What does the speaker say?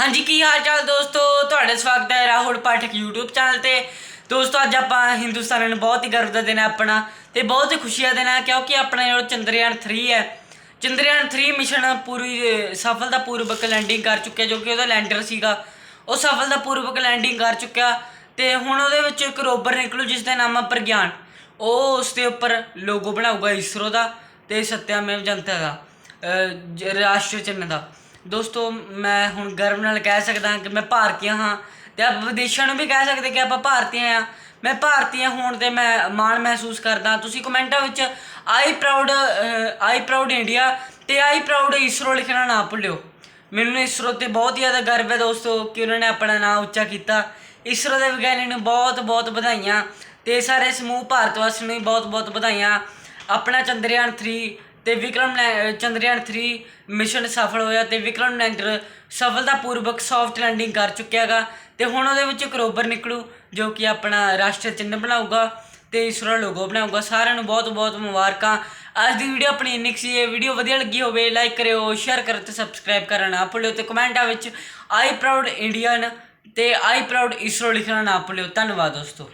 ਹਾਂਜੀ ਕੀ ਹਾਲ ਚਾਲ ਦੋਸਤੋ? ਤੁਹਾਡਾ ਸਵਾਗਤ ਹੈ ਰਾਹੁਲ ਪਾਠਕ YouTube ਚੈਨਲ ਤੇ। ਦੋਸਤੋ ਅੱਜ ਆਪਾਂ ਹਿੰਦੁਸਤਾਨ ਨੂੰ ਬਹੁਤ ਹੀ ਗਰਵ ਦਾ ਦਿਨ ਹੈ ਆਪਣਾ ਤੇ ਬਹੁਤ ਹੀ ਖੁਸ਼ੀ ਦਾ ਦਿਨ ਹੈ ਕਿਉਂਕਿ ਆਪਣਾ ਜਿਹੜਾ ਚੰਦਰਯਾਨ 3 ਹੈ। ਚੰਦਰਯਾਨ 3 ਮਿਸ਼ਨ ਪੂਰੀ ਸਫਲਤਾ ਪੂਰਵਕ ਲੈਂਡਿੰਗ ਕਰ ਚੁੱਕਿਆ ਜੋ ਕਿ ਉਹਦਾ ਲੈਂਡਰ ਸੀਗਾ। ਉਹ ਸਫਲਤਾ ਪੂਰਵਕ ਲੈਂਡਿੰਗ ਕਰ ਚੁੱਕਿਆ ਤੇ ਹੁਣ ਉਹਦੇ ਵਿੱਚ ਇੱਕ ਰੋਬਰ ਨਿਕਲੂ ਜਿਸ ਦਾ ਨਾਮ ਹੈ ਪ੍ਰਗਿਆਨ। ਉਹ ਉਸ ਦੇ ਉੱਪਰ ਲੋਗੋ ਬਣਾਊਗਾ ਇਸਰੋ ਦਾ ਤੇ ਸਤਿਆਮੇਵ ਜਨਤਾ ਦਾ ਅਹ, ਰਾਸ਼ਟਰ ਚਿੰਨ੍ਹ ਦਾ। ਦੋਸਤੋ, ਮੈਂ ਹੁਣ ਗਰਵ ਨਾਲ ਕਹਿ ਸਕਦਾ ਕਿ ਮੈਂ ਭਾਰਤੀ ਹਾਂ ਤੇ ਆਪਾਂ ਵਿਦੇਸ਼ਾਂ ਨੂੰ ਵੀ ਕਹਿ ਸਕਦੇ ਕਿ ਆਪਾਂ ਭਾਰਤੀ ਹਾਂ ਮੈਂ ਭਾਰਤੀ ਹੋਣ ਤੇ ਮੈਂ ਮਾਣ ਮਹਿਸੂਸ ਕਰਦਾ। ਤੁਸੀਂ ਕਮੈਂਟਾਂ ਵਿੱਚ I proud I proud India ਤੇ ਆਈ ਪ੍ਰਾਊਡ ਇਸਰੋ ਲਿਖਣਾ ਨਾ ਭੁੱਲਿਓ। ਮੈਨੂੰ ਇਸਰੋ ਤੇ ਬਹੁਤ ਜ਼ਿਆਦਾ ਗਰਵ ਹੈ ਦੋਸਤੋ ਕਿ ਉਹਨਾਂ ਨੇ ਆਪਣਾ ਨਾਮ ਉੱਚਾ ਕੀਤਾ। ਇਸਰੋ ਦੇ ਵਿਗਿਆਨੀ ਨੂੰ ਬਹੁਤ ਬਹੁਤ ਵਧਾਈਆਂ ਤੇ ਸਾਰੇ ਸਮੂਹ ਭਾਰਤ ਵਾਸੀਆਂ ਨੂੰ ਬਹੁਤ ਬਹੁਤ ਵਧਾਈਆਂ। ਆਪਣਾ ਚੰਦਰਯਾਨ 3 ਤੇ ਵਿਕਰਮ ਲੈ- ਚੰਦਰਯਾਨ 3 ਮਿਸ਼ਨ ਸਫਲ ਹੋਇਆ ਤੇ ਵਿਕਰਮ ਲੈਂਡਰ ਸਫਲਤਾਪੂਰਵਕ ਸੌਫਟ ਲੈਂਡਿੰਗ ਕਰ ਚੁੱਕਿਆਗਾ ਤੇ ਹੁਣ ਉਹਦੇ ਵਿੱਚ ਇੱਕ ਰੋਬਰ ਨਿਕਲੂ, ਜੋ ਕਿ ਆਪਣਾ ਰਾਸ਼ਟਰ ਚਿੰਨ੍ਹ ਬਣਾਊਗਾ ਤੇ ਇਸਰੋ ਲੋਗੋ ਬਣਾਊਗਾ। ਸਾਰਿਆਂ ਨੂੰ ਬਹੁਤ ਬਹੁਤ ਮੁਬਾਰਕਾਂ। ਅੱਜ ਦੀ ਵੀਡੀਓ ਆਪਣੀ ਇੰਨੀ ਕੁ ਸੀ। ਇਹ ਵੀਡੀਓ ਵਧੀਆ ਲੱਗੀ ਹੋਵੇ ਲਾਈਕ ਕਰਿਓ ਸ਼ੇਅਰ ਕਰੋ ਤੇ ਸਬਸਕ੍ਰਾਈਬ ਕਰਨਾ ਨਾ ਭੁੱਲਿਓ ਤੇ ਕਮੈਂਟਾਂ ਵਿੱਚ ਆਈ ਪ੍ਰਾਊਡ ਇੰਡੀਅਨ ਤੇ ਆਈ ਪ੍ਰਾਊਡ ਇਸਰੋ ਲਿਖਣਾ ਨਾ ਭੁੱਲਿਓ। ਧੰਨਵਾਦ ਦੋਸਤੋ।